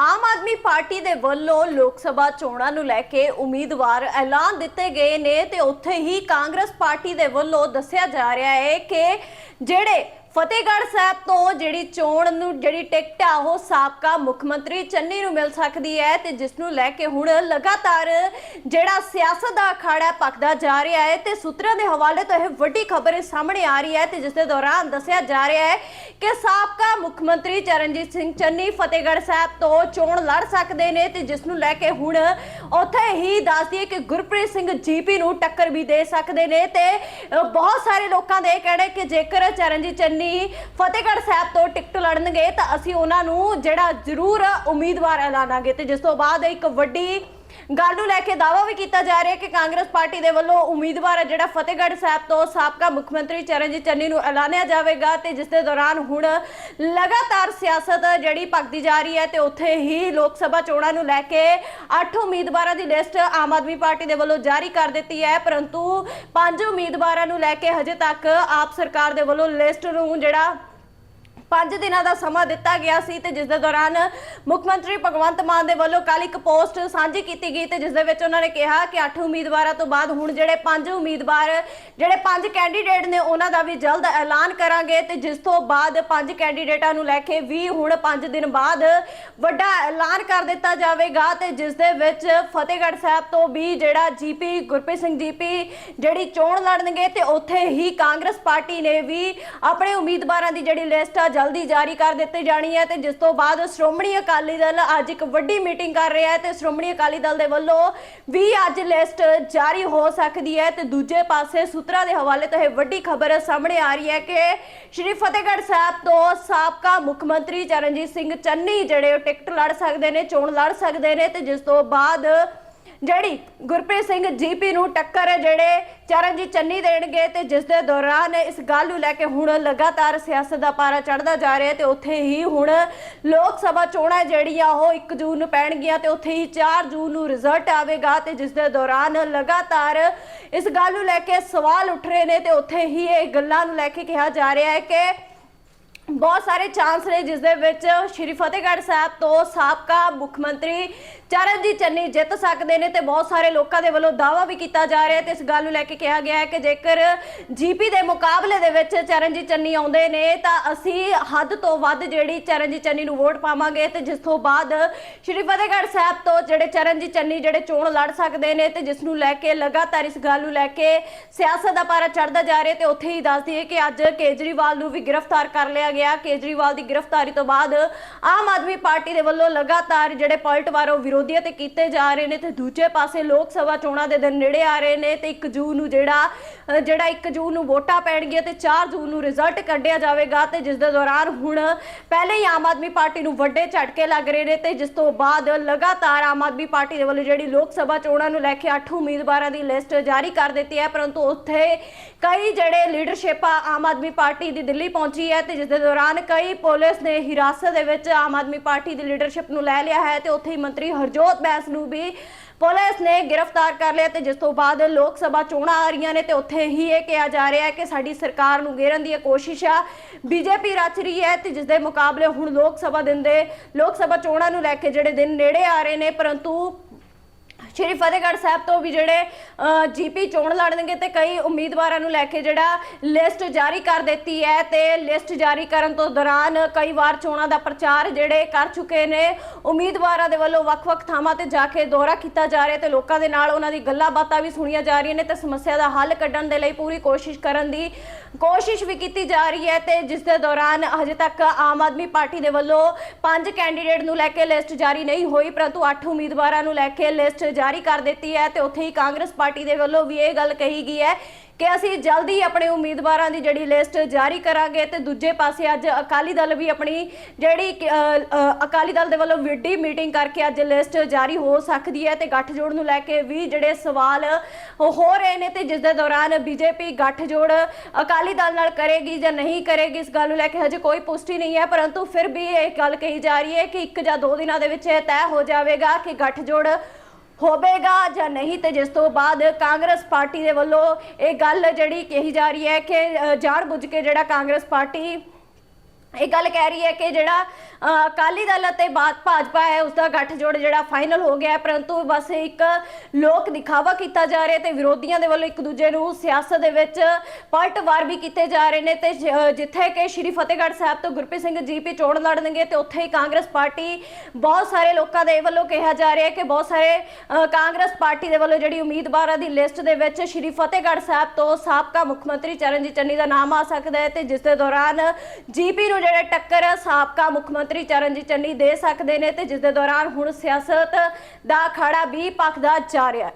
ਆਮ Aadmi party ਦੇ ਵੱਲੋਂ ਲੋਕ ਸਭਾ ਚੋਣਾਂ ਨੂੰ ਲੈ ਕੇ ਉਮੀਦਵਾਰ ਐਲਾਨ ਦਿੱਤੇ ਗਏ ਨੇ ਤੇ ਉੱਥੇ ਹੀ ਕਾਂਗਰਸ ਪਾਰਟੀ ਦੇ ਵੱਲੋਂ ਦੱਸਿਆ ਜਾ ਰਿਹਾ ਹੈ ਕਿ ਜਿਹੜੇ ਫਤਿਹਗੜ੍ਹ ਸਾਹਿਬ ਤੋਂ ਜਿਹੜੀ ਚੋਣ ਨੂੰ ਜਿਹੜੀ ਟਿਕਟ ਆ, ਉਹ ਸਾਬਕਾ ਮੁੱਖ ਮੰਤਰੀ ਚੰਨੀ ਨੂੰ ਮਿਲ ਸਕਦੀ ਹੈ ਤੇ ਜਿਸ ਨੂੰ ਲੈ ਕੇ ਹੁਣ ਲਗਾਤਾਰ ਜਿਹੜਾ ਸਿਆਸਤ ਦਾ ਅਖਾੜਾ ਪੱਕਦਾ ਜਾ ਰਿਹਾ ਹੈ ਤੇ ਸੂਤਰਾਂ ਦੇ ਹਵਾਲੇ ਤੋਂ ਇਹ ਵੱਡੀ ਖਬਰ ਸਾਹਮਣੇ ਆ ਰਹੀ ਹੈ ਤੇ ਜਿਸ ਦੇ ਦੌਰਾਨ ਦੱਸਿਆ ਜਾ ਰਿਹਾ ਹੈ ਕਿ ਸਾਬਕਾ ਮੁੱਖ ਮੰਤਰੀ ਚਰਨਜੀਤ ਸਿੰਘ ਚੰਨੀ ਫਤਿਹਗੜ੍ਹ ਸਾਹਿਬ ਤੋਂ ਚੋਣ ਲੜ ਸਕਦੇ ਨੇ ਤੇ ਜਿਸ ਨੂੰ ਲੈ ਕੇ ਹੁਣ ਉੱਥੇ ਹੀ ਦੱਸਦੀ ਦਈਏ ਕਿ ਗੁਰਪ੍ਰੀਤ ਸਿੰਘ ਜੀਪੀ ਨੂੰ ਟੱਕਰ ਵੀ ਦੇ ਸਕਦੇ ਨੇ ਤੇ ਬਹੁਤ ਸਾਰੇ ਲੋਕਾਂ ਦੇ ਇਹ ਕਹਿਣਾ ਕਿ ਜੇਕਰ ਚਰਨਜੀਤ ਚੰਨੀ ਫਤਿਹਗੜ੍ਹ ਸਾਹਿਬ ਤੋਂ ਟਿਕਟ ਲੜਨਗੇ ਤਾਂ ਅਸੀਂ ਉਹਨਾਂ ਨੂੰ ਜਿਹੜਾ ਜ਼ਰੂਰ ਉਮੀਦਵਾਰ ਐਲਾਨਾਂਗੇ ਤੇ ਜਿਸ ਤੋਂ ਬਾਅਦ ਇੱਕ ਵੱਡੀ ਗੱਲ ਨੂੰ ਲੈ ਕੇ ਦਾਅਵਾ ਵੀ ਕੀਤਾ ਜਾ ਰਿਹਾ ਹੈ ਕਿ ਕਾਂਗਰਸ ਪਾਰਟੀ ਦੇ ਵੱਲੋਂ ਉਮੀਦਵਾਰ ਹੈ ਜਿਹੜਾ ਫਤਿਹਗੜ੍ਹ ਸਾਹਿਬ ਤੋਂ ਸਾਬਕਾ ਮੁੱਖ ਮੰਤਰੀ ਚਰਨਜੀਤ ਚੰਨੀ ਨੂੰ ਐਲਾਨਿਆ ਜਾਵੇਗਾ ਤੇ ਜਿਸ ਦੇ ਦੌਰਾਨ ਹੁਣ ਲਗਾਤਾਰ ਸਿਆਸਤ ਜਿਹੜੀ ਭਗਦੀ ਜਾ ਰਹੀ ਹੈ ਤੇ ਉੱਥੇ ਹੀ ਲੋਕ ਸਭਾ ਚੋਣਾਂ ਨੂੰ ਲੈ ਕੇ ਅੱਠ ਉਮੀਦਵਾਰਾਂ ਦੀ ਲਿਸਟ ਆਮ ਆਦਮੀ ਪਾਰਟੀ ਦੇ ਵੱਲੋਂ ਜਾਰੀ ਕਰ ਦਿੱਤੀ ਹੈ, ਪਰੰਤੂ ਪੰਜ ਉਮੀਦਵਾਰਾਂ ਨੂੰ ਲੈ ਕੇ ਹਜੇ ਤੱਕ ਆਪ ਸਰਕਾਰ ਦੇ ਵੱਲੋਂ ਲਿਸਟ ਨੂੰ ਜਿਹੜਾ ਪੰਜ ਦਿਨਾਂ ਦਾ ਸਮਾਂ ਦਿੱਤਾ ਗਿਆ ਸੀ ਤੇ ਜਿਸ ਦੇ ਦੌਰਾਨ ਮੁੱਖ ਮੰਤਰੀ ਭਗਵੰਤ ਮਾਨ ਦੇ ਵੱਲੋਂ ਕੱਲ ਇੱਕ ਪੋਸਟ ਸਾਂਝੀ ਕੀਤੀ ਗਈ ਤੇ ਜਿਸ ਦੇ ਵਿੱਚ ਉਹਨਾਂ ਨੇ ਕਿਹਾ ਕਿ 8 ਉਮੀਦਵਾਰਾਂ ਤੋਂ ਬਾਅਦ ਹੁਣ ਜਿਹੜੇ ਪੰਜ ਉਮੀਦਵਾਰ, ਜਿਹੜੇ ਪੰਜ ਕੈਂਡੀਡੇਟ ਨੇ ਉਹਨਾਂ ਦਾ ਵੀ ਜਲਦ ਐਲਾਨ ਕਰਾਂਗੇ ਤੇ ਜਿਸ ਤੋਂ ਬਾਅਦ ਪੰਜ ਕੈਂਡੀਡੇਟਾਂ ਨੂੰ ਲੈ ਕੇ ਵੀ ਹੁਣ 5 ਦਿਨ ਬਾਅਦ ਵੱਡਾ ਐਲਾਨ ਕਰ ਦਿੱਤਾ ਜਾਵੇਗਾ ਤੇ ਜਿਸ ਦੇ ਵਿੱਚ ਫਤਿਹਗੜ੍ਹ ਸਾਹਿਬ ਤੋਂ ਵੀ ਜਿਹੜਾ ਜੀਪੀ ਗੁਰਪ੍ਰੀਤ ਸਿੰਘ ਜੀਪੀ ਜਿਹੜੀ ਚੋਣ ਲੜਨਗੇ ਤੇ ਉੱਥੇ ਹੀ ਕਾਂਗਰਸ ਪਾਰਟੀ ਨੇ ਵੀ ਆਪਣੇ ਉਮੀਦਵਾਰਾਂ ਦੀ ਜਿਹੜੀ ਲਿਸਟ ਆ ਜਲਦੀ ਜਾਰੀ ਕਰ ਦਿੱਤੀ ਜਾਣੀ ਹੈ ਤੇ ਜਿਸ ਤੋਂ ਬਾਅਦ ਸ਼੍ਰੋਮਣੀ ਅਕਾਲੀ ਦਲ ਅੱਜ ਇੱਕ ਵੱਡੀ ਮੀਟਿੰਗ ਕਰ ਰਿਹਾ ਹੈ ਤੇ ਸ਼੍ਰੋਮਣੀ ਅਕਾਲੀ ਦਲ ਦੇ ਵੱਲੋਂ ਵੀ ਅੱਜ ਲਿਸਟ ਜਾਰੀ ਹੋ ਸਕਦੀ ਹੈ ਤੇ ਦੂਜੇ ਪਾਸੇ ਸੂਤਰਾਂ ਦੇ ਹਵਾਲੇ ਤੋਂ ਇਹ ਵੱਡੀ ਖਬਰ ਸਾਹਮਣੇ ਆ ਰਹੀ ਹੈ ਕਿ ਸ਼੍ਰੀ ਫਤਿਹਗੜ੍ਹ ਸਾਹਿਬ ਤੋਂ ਸਾਬਕਾ ਮੁੱਖ ਮੰਤਰੀ ਚਰਨਜੀਤ ਸਿੰਘ ਚੰਨੀ ਜਿਹੜੇ ਟਿਕਟ ਲੜ ਸਕਦੇ ਨੇ, ਚੋਣ ਲੜ ਸਕਦੇ ਨੇ ਤੇ ਜਿਸ ਤੋਂ ਬਾਅਦ ਜਿਹੜੀ ਗੁਰਪ੍ਰੀਤ ਸਿੰਘ ਜੀਪੀ ਨੂੰ ਟੱਕਰ ਜਿਹੜੇ ਚਰਨਜੀਤ ਚੰਨੀ ਦੇਣਗੇ ਤੇ ਜਿਸ ਦੇ ਦੌਰਾਨ ਇਸ ਗੱਲ ਨੂੰ ਲੈ ਕੇ ਹੁਣ ਲਗਾਤਾਰ ਸਿਆਸਤ ਦਾ ਪਾਰਾ ਚੜਦਾ ਜਾ ਰਿਹਾ ਤੇ ਉੱਥੇ ਹੀ ਹੁਣ ਲੋਕ ਸਭਾ ਚੋਣਾਂ ਜਿਹੜੀਆਂ ਉਹ 1 ਜੂਨ ਨੂੰ ਪੈਣਗੀਆਂ ਤੇ ਉੱਥੇ ਹੀ 4 ਜੂਨ ਨੂੰ ਰਿਜ਼ਲਟ ਆਵੇਗਾ ਤੇ ਜਿਸ ਦੇ ਦੌਰਾਨ ਲਗਾਤਾਰ ਇਸ ਗੱਲ ਨੂੰ ਲੈ ਕੇ ਸਵਾਲ ਉੱਠ ਰਹੇ ਨੇ ਤੇ ਉੱਥੇ ਹੀ ਇਹ ਗੱਲਾਂ ਨੂੰ ਲੈ ਕੇ ਕਿਹਾ ਜਾ ਰਿਹਾ ਹੈ ਕਿ ਬਹੁਤ ਸਾਰੇ ਚਾਂਸ ਨੇ ਜਿਸ ਦੇ ਵਿੱਚ ਸ਼੍ਰੀ ਫਤਿਹਗੜ੍ਹ ਸਾਹਿਬ ਤੋਂ ਸਾਬਕਾ ਮੁੱਖ ਮੰਤਰੀ ਚਰਨਜੀਤ ਚੰਨੀ ਜਿੱਤ ਸਕਦੇ ਨੇ ਤੇ ਬਹੁਤ ਸਾਰੇ ਲੋਕਾਂ ਦੇ ਵੱਲੋਂ ਦਾਅਵਾ ਵੀ ਕੀਤਾ ਜਾ ਰਿਹਾ ਤੇ ਇਸ ਗੱਲ ਨੂੰ ਲੈ ਕੇ ਕਿਹਾ ਗਿਆ ਹੈ ਕਿ ਜੇਕਰ ਜੀਪੀ ਦੇ ਮੁਕਾਬਲੇ ਦੇ ਵਿੱਚ ਚਰਨਜੀਤ ਚੰਨੀ ਆਉਂਦੇ ਨੇ ਤਾਂ ਅਸੀਂ ਹੱਦ ਤੋਂ ਵੱਧ ਜਿਹੜੀ ਚਰਨਜੀਤ ਚੰਨੀ ਨੂੰ ਵੋਟ ਪਾਵਾਂਗੇ ਤੇ ਜਿਸ ਤੋਂ ਬਾਅਦ ਸ਼੍ਰੀ ਫਤਿਹਗੜ੍ਹ ਸਾਹਿਬ ਤੋਂ ਜਿਹੜੇ ਚਰਨਜੀਤ ਚੰਨੀ ਜਿਹੜੇ ਚੋਣ ਲੜ ਸਕਦੇ ਨੇ ਤੇ ਜਿਸ ਨੂੰ ਲੈ ਕੇ ਲਗਾਤਾਰ ਇਸ ਗੱਲ ਨੂੰ ਲੈ ਕੇ ਸਿਆਸਤ ਦਾ ਪਾਰਾ ਚੜਦਾ ਜਾ ਰਿਹਾ ਤੇ ਉੱਥੇ ਹੀ ਦੱਸ ਦਈਏ ਕਿ ਅੱਜ ਕੇਜਰੀਵਾਲ ਨੂੰ ਵੀ ਗ੍ਰਿਫਤਾਰ ਕਰ ਲਿਆ ਗਿਆ। ਕੇਜਰੀਵਾਲ ਦੀ ਗ੍ਰਿਫਤਾਰੀ ਤੋਂ ਬਾਅਦ ਆਮ ਆਦਮੀ ਪਾਰਟੀ ਦੇ ਵੱਲੋਂ ਲਗਾਤਾਰ ਜਿਹੜੇ ਪਲਟਵਾਰ ਵਿਰੋਧ ਵਿਰੋਧੀਆਂ ਤੇ ਕੀਤੇ ਜਾ ਰਹੇ ਨੇ ਤੇ ਦੂਜੇ ਪਾਸੇ ਲੋਕ ਸਭਾ ਚੋਣਾਂ ਦੇ ਦਿਨ ਨੇੜੇ ਆ ਰਹੇ ਨੇ ਤੇ 1 ਜੂਨ ਨੂੰ ਜਿਹੜਾ ਜਿਹੜਾ 1 ਜੂਨ ਨੂੰ ਵੋਟਾਂ ਪੈਣਗੀਆਂ ਤੇ 4 ਜੂਨ ਨੂੰ ਰਿਜ਼ਲਟ ਕੱਢਿਆ ਜਾਵੇਗਾ ਤੇ ਜਿਸ ਦੇ ਦੌਰਾਨ ਹੁਣ ਪਹਿਲੇ ਹੀ ਆਮ ਆਦਮੀ ਪਾਰਟੀ ਨੂੰ ਵੱਡੇ ਝਟਕੇ ਲੱਗ ਰਹੇ ਨੇ ਤੇ ਜਿਸ ਤੋਂ ਬਾਅਦ ਲਗਾਤਾਰ ਆਮ ਆਦਮੀ ਪਾਰਟੀ ਦੇ ਵੱਲੋਂ ਜਿਹੜੀ ਲੋਕ ਸਭਾ ਚੋਣਾਂ ਨੂੰ ਲੈ ਕੇ 8 ਉਮੀਦਵਾਰਾਂ ਦੀ ਲਿਸਟ ਜਾਰੀ ਕਰ ਦਿੱਤੀ ਹੈ, ਪਰੰਤੂ ਉੱਥੇ ਕਈ ਜਿਹੜੇ ਲੀਡਰਸ਼ਿਪ ਆਮ ਆਦਮੀ ਪਾਰਟੀ ਦੀ ਦਿੱਲੀ ਪਹੁੰਚੀ ਹੈ ਤੇ ਜਿਸ ਦੇ ਦੌਰਾਨ ਕਈ ਪੁਲਿਸ ਨੇ ਹਿਰਾਸਤ ਦੇ ਵਿੱਚ ਆਮ ਆਦਮੀ ਪਾਰਟੀ ਦੀ ਲੀਡਰਸ਼ਿਪ ਨੂੰ ਲੈ ਲਿਆ ਹੈ ਤੇ ਉੱਥੇ ਹੀ ਮੰਤਰੀ ਹਰਜੋਤ ਬੈਂਸ ਨੂੰ ਵੀ ਪੁਲਿਸ ਨੇ ਗ੍ਰਿਫਤਾਰ ਕਰ ਲਿਆ ਤੇ ਜਿਸ ਤੋਂ ਬਾਅਦ ਲੋਕ ਸਭਾ ਚੋਣਾਂ ਆ ਰਹੀਆਂ ਨੇ ਤੇ ਉੱਥੇ ਹੀ ਇਹ ਕਿਹਾ ਜਾ ਰਿਹਾ ਹੈ ਕਿ ਸਾਡੀ ਸਰਕਾਰ ਨੂੰ ਘੇਰਨ ਦੀ ਇਹ ਕੋਸ਼ਿਸ਼ ਆ। ਬੀਜੇਪੀ ਰਚ ਰਹੀ ਹੈ ਤੇ ਜਿਸ ਦੇ ਮੁਕਾਬਲੇ ਹੁਣ ਲੋਕ ਸਭਾ ਦਿਨ ਦੇ ਲੋਕ ਸਭਾ ਚੋਣਾਂ ਨੂੰ ਲੈ ਕੇ ਜਿਹੜੇ ਦਿਨ ਨੇੜੇ ਆ ਰਹੇ ਨੇ, ਪਰੰਤੂ ਸ਼੍ਰੀ ਫਤਿਹਗੜ੍ਹ ਸਾਹਿਬ ਤੋਂ ਵੀ ਜਿਹੜੇ ਜੀਪੀ ਚੋਣ ਲੜਨਗੇ ਤੇ ਕਈ ਉਮੀਦਵਾਰਾਂ ਨੂੰ ਲੈ ਕੇ ਜਿਹੜਾ ਲਿਸਟ ਜਾਰੀ ਕਰ ਦਿੱਤੀ ਹੈ ਤੇ ਲਿਸਟ ਜਾਰੀ ਕਰਨ ਤੋਂ ਦੌਰਾਨ ਕਈ ਵਾਰ ਚੋਣਾਂ ਦਾ ਪ੍ਰਚਾਰ ਜਿਹੜੇ ਕਰ ਚੁੱਕੇ ਨੇ, ਉਮੀਦਵਾਰਾਂ ਦੇ ਵੱਲੋਂ ਵੱਖ-ਵੱਖ ਥਾਵਾਂ ਤੇ ਜਾ ਕੇ ਦੌਰਾ ਕੀਤਾ ਜਾ ਰਿਹਾ ਤੇ ਲੋਕਾਂ ਦੇ ਨਾਲ ਉਹਨਾਂ ਦੀ ਗੱਲਾਂ ਬਾਤਾਂ ਵੀ ਸੁਣੀਆਂ ਜਾ ਰਹੀਆਂ ਨੇ ਤੇ ਸਮੱਸਿਆ ਦਾ ਹੱਲ ਕੱਢਣ ਦੇ ਲਈ ਪੂਰੀ ਕੋਸ਼ਿਸ਼ ਕਰਨ ਦੀ ਕੋਸ਼ਿਸ਼ ਵੀ ਕੀਤੀ ਜਾ ਰਹੀ ਹੈ ਤੇ ਜਿਸ ਦੇ ਦੌਰਾਨ ਹਜੇ ਤੱਕ ਆਮ ਆਦਮੀ ਪਾਰਟੀ ਦੇ ਵੱਲੋਂ ਪੰਜ ਕੈਂਡੀਡੇਟ ਨੂੰ ਲੈ ਕੇ ਲਿਸਟ ਜਾਰੀ ਨਹੀਂ ਹੋਈ, ਪਰੰਤੂ ਅੱਠ ਉਮੀਦਵਾਰਾਂ ਨੂੰ ਲੈ ਕੇ ਲਿਸਟ ਜਾਰੀ ਕਰ ਦਿੱਤੀ ਹੈ ਤੇ ਉੱਥੇ ਹੀ ਕਾਂਗਰਸ ਪਾਰਟੀ ਦੇ ਵੱਲੋਂ ਵੀ ਇਹ ਗੱਲ ਕਹੀ ਗਈ ਹੈ ਕਿ ਅਸੀਂ ਜਲਦੀ ਆਪਣੇ ਉਮੀਦਵਾਰਾਂ ਦੀ ਜਿਹੜੀ ਲਿਸਟ ਜਾਰੀ ਕਰਾਂਗੇ ਤੇ ਦੂਜੇ ਪਾਸੇ ਅੱਜ ਅਕਾਲੀ ਦਲ ਵੀ ਆਪਣੀ ਜਿਹੜੀ ਕਿ, ਅਕਾਲੀ ਦਲ ਦੇ ਵੱਲੋਂ ਵਿੱਡੀ ਮੀਟਿੰਗ ਕਰਕੇ ਅੱਜ ਲਿਸਟ ਜਾਰੀ ਹੋ ਸਕਦੀ ਹੈ ਤੇ ਗੱਠਜੋੜ ਨੂੰ ਲੈ ਕੇ ਵੀ ਜਿਹੜੇ ਸਵਾਲ ਹੋ ਰਹੇ ਨੇ ਤੇ ਜਿਸ ਦੇ ਦੌਰਾਨ ਬੀਜੇਪੀ ਗੱਠਜੋੜ ਅਕਾਲੀ ਦਲ ਨਾਲ ਕਰੇਗੀ ਜਾਂ ਨਹੀਂ ਕਰੇਗੀ ਇਸ ਗੱਲ ਨੂੰ ਲੈ ਕੇ ਹਜੇ ਕੋਈ ਪੁਸ਼ਟੀ ਨਹੀਂ ਹੈ ਪਰੰਤੂ ਫਿਰ ਵੀ ਇਹ ਗੱਲ ਕਹੀ ਜਾ ਰਹੀ ਹੈ ਕਿ ਇੱਕ ਜਾਂ ਦੋ ਦਿਨਾਂ ਦੇ ਵਿੱਚ ਇਹ ਤੈਅ ਹੋ ਜਾਵੇਗਾ ਕਿ ਗੱਠਜੋੜ ਹੋਵੇਗਾ ਜਾਂ ਨਹੀਂ ਤੇ ਜਿਸ ਤੋਂ ਬਾਅਦ ਕਾਂਗਰਸ ਪਾਰਟੀ ਦੇ ਵੱਲੋਂ ਇਹ ਗੱਲ ਜਿਹੜੀ ਕਹੀ ਜਾ ਰਹੀ ਹੈ ਕਿ ਜਾਣ ਬੁੱਝ ਕੇ ਜਿਹੜਾ ਕਾਂਗਰਸ ਪਾਰਟੀ ਇਹ ਗੱਲ ਕਹਿ ਰਹੀ ਹੈ ਕਿ ਜਿਹੜਾ ਅਕਾਲੀ ਦਲ ਅਤੇ ਬਾ- ਭਾਜਪਾ ਹੈ ਉਸ ਦਾ ਗੱਠਜੋੜ ਜਿਹੜਾ ਫਾਈਨਲ ਹੋ ਗਿਆ ਹੈ, ਪਰੰਤੂ ਬਸ ਇੱਕ ਲੋਕ ਦਿਖਾਵਾ ਕੀਤਾ ਜਾ ਰਿਹਾ ਤੇ ਵਿਰੋਧੀਆਂ ਦੇ ਵੱਲੋਂ ਇੱਕ ਦੂਜੇ ਨੂੰ ਸਿਆਸਤ ਦੇ ਵਿੱਚ ਪਲਟਵਾਰ ਵੀ ਕੀਤੇ ਜਾ ਰਹੇ ਨੇ ਤੇ ਜਿੱਥੇ ਕਿ ਸ਼੍ਰੀ ਫਤਿਹਗੜ੍ਹ ਸਾਹਿਬ ਤੋਂ ਗੁਰਪ੍ਰੀਤ ਸਿੰਘ ਜੀ ਜੀਪੀ ਚੋਣ ਲੜਨਗੇ ਤੇ ਉੱਥੇ ਹੀ ਕਾਂਗਰਸ ਪਾਰਟੀ ਬਹੁਤ ਸਾਰੇ ਲੋਕਾਂ ਦੇ ਵੱਲੋਂ ਕਿਹਾ ਜਾ ਰਿਹਾ ਹੈ ਕਿ ਬਹੁਤ ਸਾਰੇ ਕਾਂਗਰਸ ਪਾਰਟੀ ਦੇ ਵੱਲੋਂ ਜਿਹੜੀ ਉਮੀਦਵਾਰਾਂ ਦੀ ਲਿਸਟ ਦੇ ਵਿੱਚ ਸ਼੍ਰੀ ਫਤਿਹਗੜ੍ਹ ਸਾਹਿਬ ਤੋਂ ਸਾਬਕਾ ਮੁੱਖ ਮੰਤਰੀ ਚਰਨਜੀਤ ਚੰਨੀ ਦਾ ਨਾਮ ਆ ਸਕਦਾ ਹੈ ਤੇ ਜਿਸ ਦੇ ਦੌਰਾਨ ਜੀਪੀ ਨੂੰ ਜਿਹੜੇ ਟੱਕਰ ਸਾਬਕਾ ਮੁੱਖ ਮੰਤਰੀ ਚਰਨਜੀਤ ਚੰਨੀ ਦੇ ਸਕਦੇ ਨੇ ਤੇ ਜਿਸ ਦੇ ਦੌਰਾਨ ਹੁਣ ਸਿਆਸਤ ਦਾ ਅਖਾੜਾ ਵੀ ਪੱਕਦਾ ਜਾ ਰਿਹਾ ਹੈ।